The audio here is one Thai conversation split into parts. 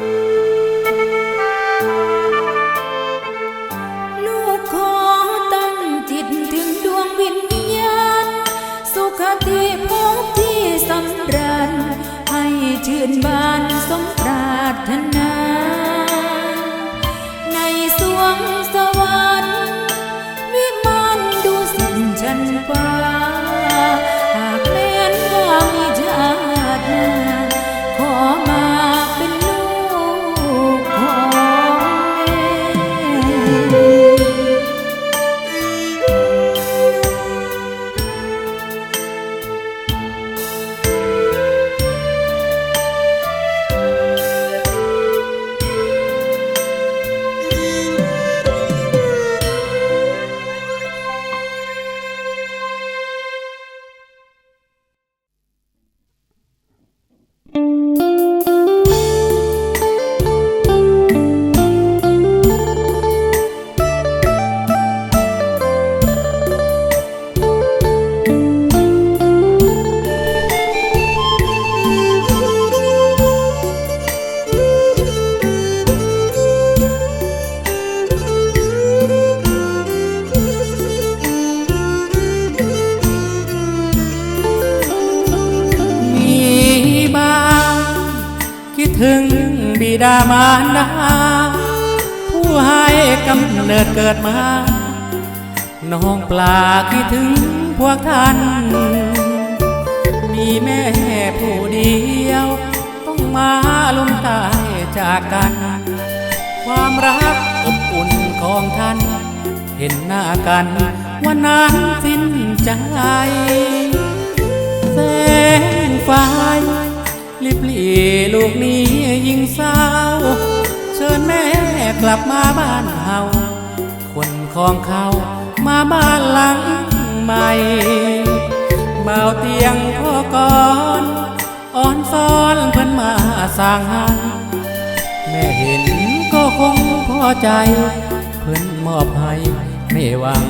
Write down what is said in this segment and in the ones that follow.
ลู มารดาผู้ให้กำเนิดเกิดมา น้องปลาคิดถึงพวกท่าน มีแม่ผู้เดียว ต้องมาลมตายจากกัน ความรักอบอุ่นของท่าน เห็นหน้ากันวันนั้นสิ้นใจแสงไฟ ลิบหลีลูกนี้ยิ่งเศร้า เชิญแม่กลับมาบ้านเฮาคนของเขามาบ้านหลังใหม่เบาเตียงพ่อก่อนอ่อนซ้อนเพิ่นมาสร้างหันแม่เห็นก็คงพอใจ เพิ่นมอบให้ไม่หวัง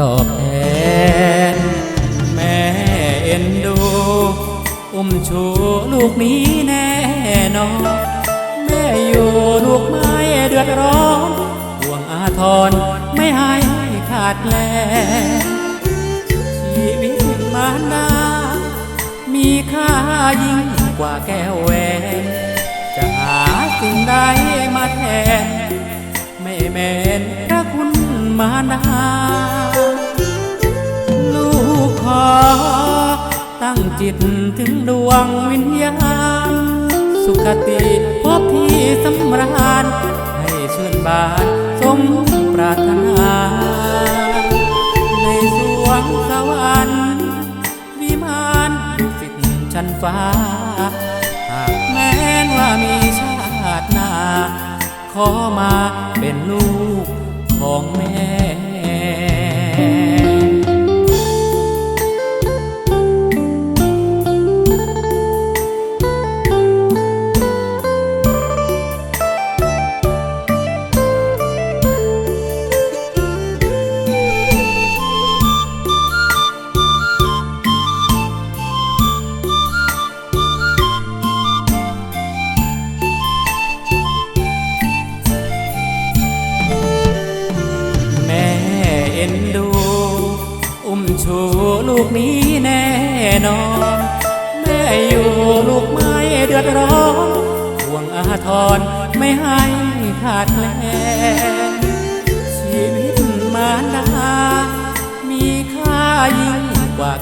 ตอบแทน แม่เอ็นดู มชูลูกนี้แน่นอน แม่อยู่ลูกไม่เดือดร้อนห่วงอาทรไม่ให้ขาดแล ชีวิตมารดามีค่ายิ่งกว่าแก้วแหวนจะหาสิ่งใดมาแทน ไม่แม้นพระคุณมารดาลูกขอ้งจิตถึงดวงวิญญาณ สุขติพบที่สำราญ ให้ชื่นบานสมปรารถนา ในสวงสวรรค์วิมานดุสิตชั้นฟ้า หากแม้นว่ามีชาติหน้า ขอมาเป็นลูกของแม่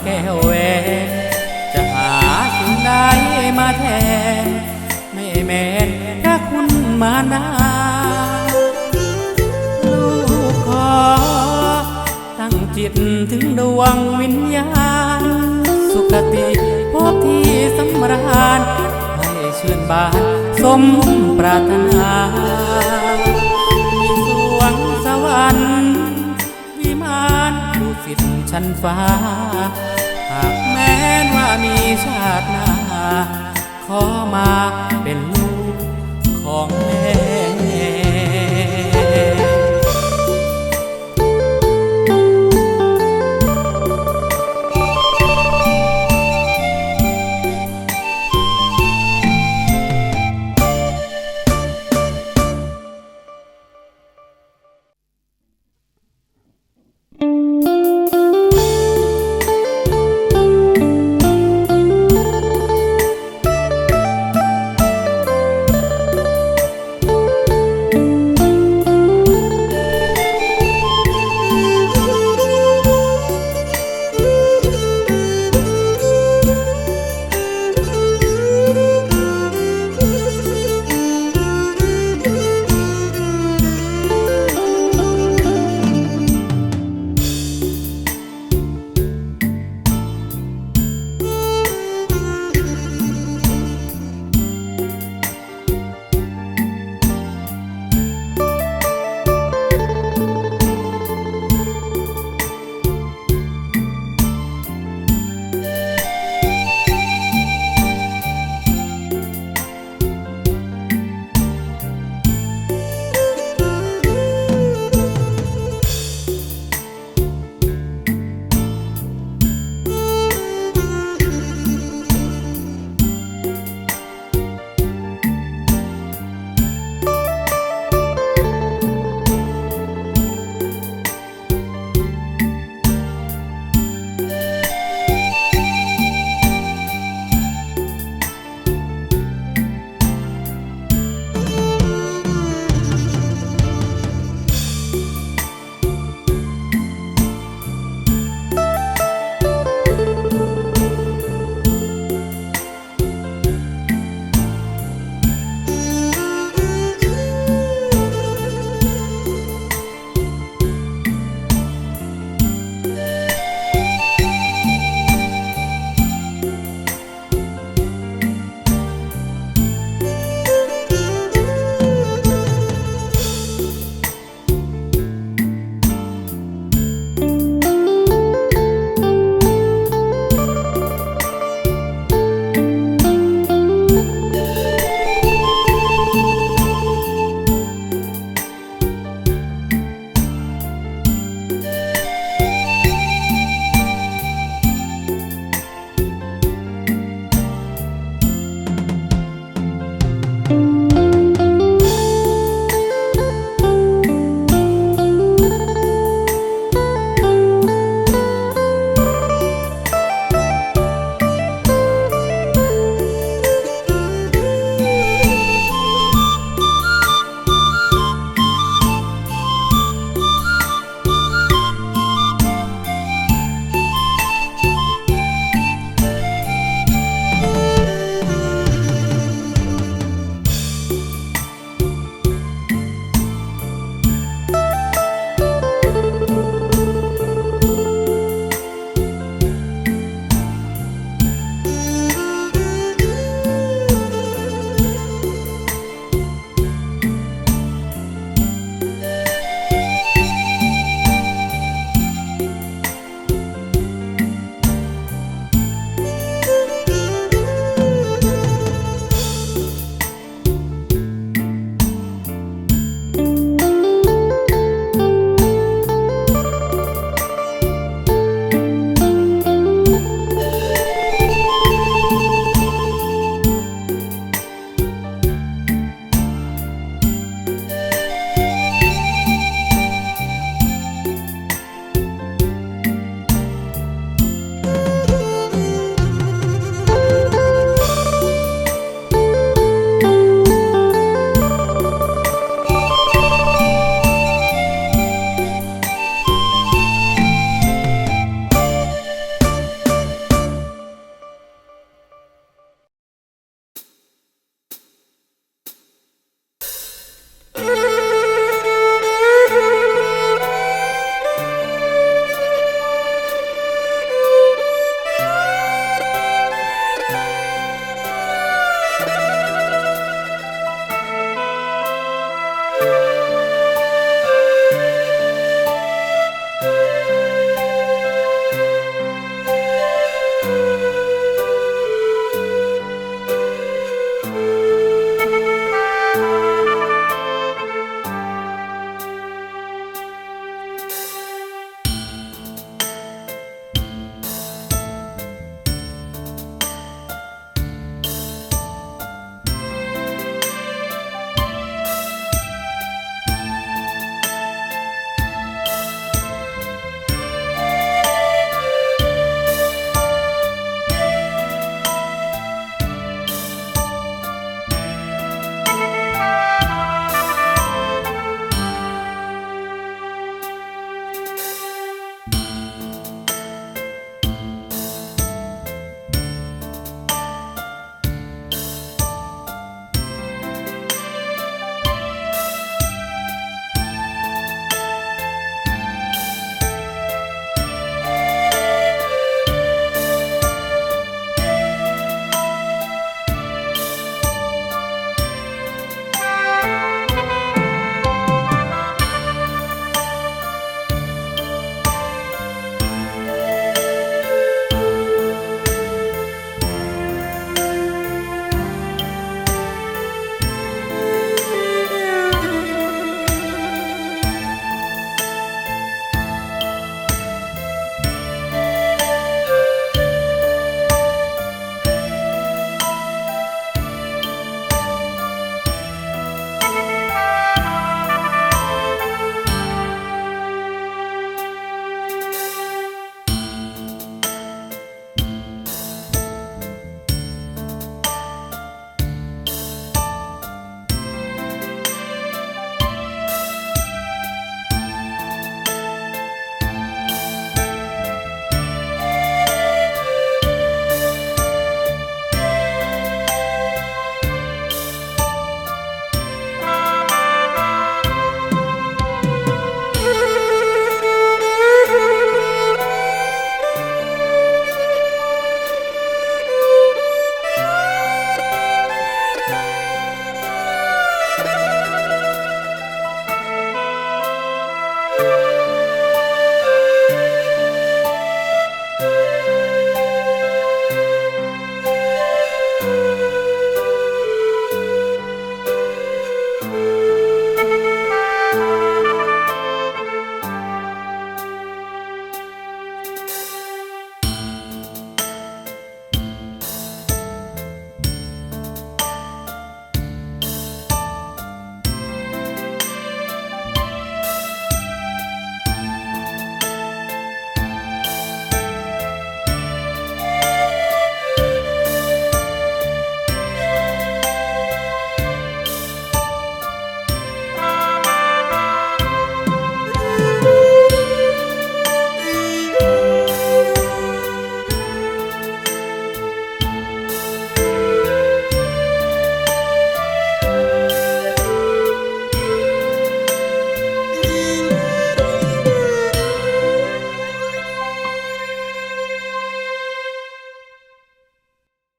แก้วแหวนจะหาสิ่งใดมาแทน ไม่แม้นพระคุณมารดาลูกขอ ตั้งจิตถึงดวงวิญญาณ สุขติพบที่สำราญให้ชื่นบานสมปรารถนามีสวงสวรรค์ิทธิ์ชั้นฟ้า หากแม้ว่ามีชาติหน้า ขอมาเป็นลูกของแม่嗯。